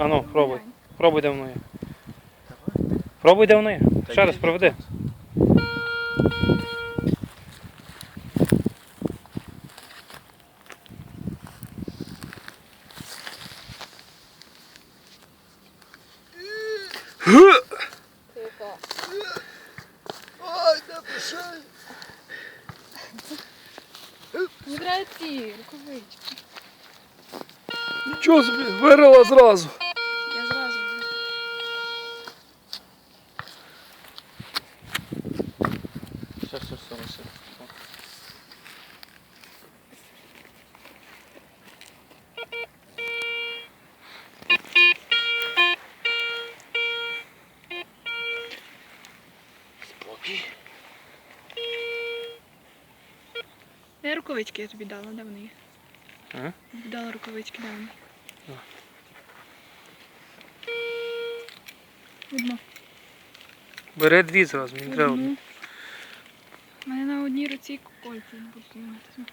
А ну, пробуй. Пробуй, де воно. Пробуй, де воно. Ще раз проведи. Ой. Не треба ці рукавички. Нічого собі, вирила зразу. Я зразу. Все, все, все, все. Спокій. Де рукавички я тобі дала, де вони є? Ага. Тобі дала рукавички, де вони? Видно. Бери дві зразу, мені треба. одну. Одну. Одній руці кольцем буду знімати.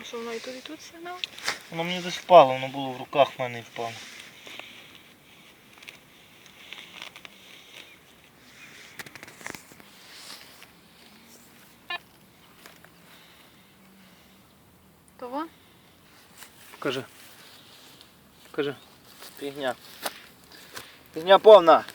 А що вона і тут, і тут сигнал? Воно мені десь впало, воно було в руках в мене і впало. Того? Покажи. Покажи. Фігня. Фігня повна.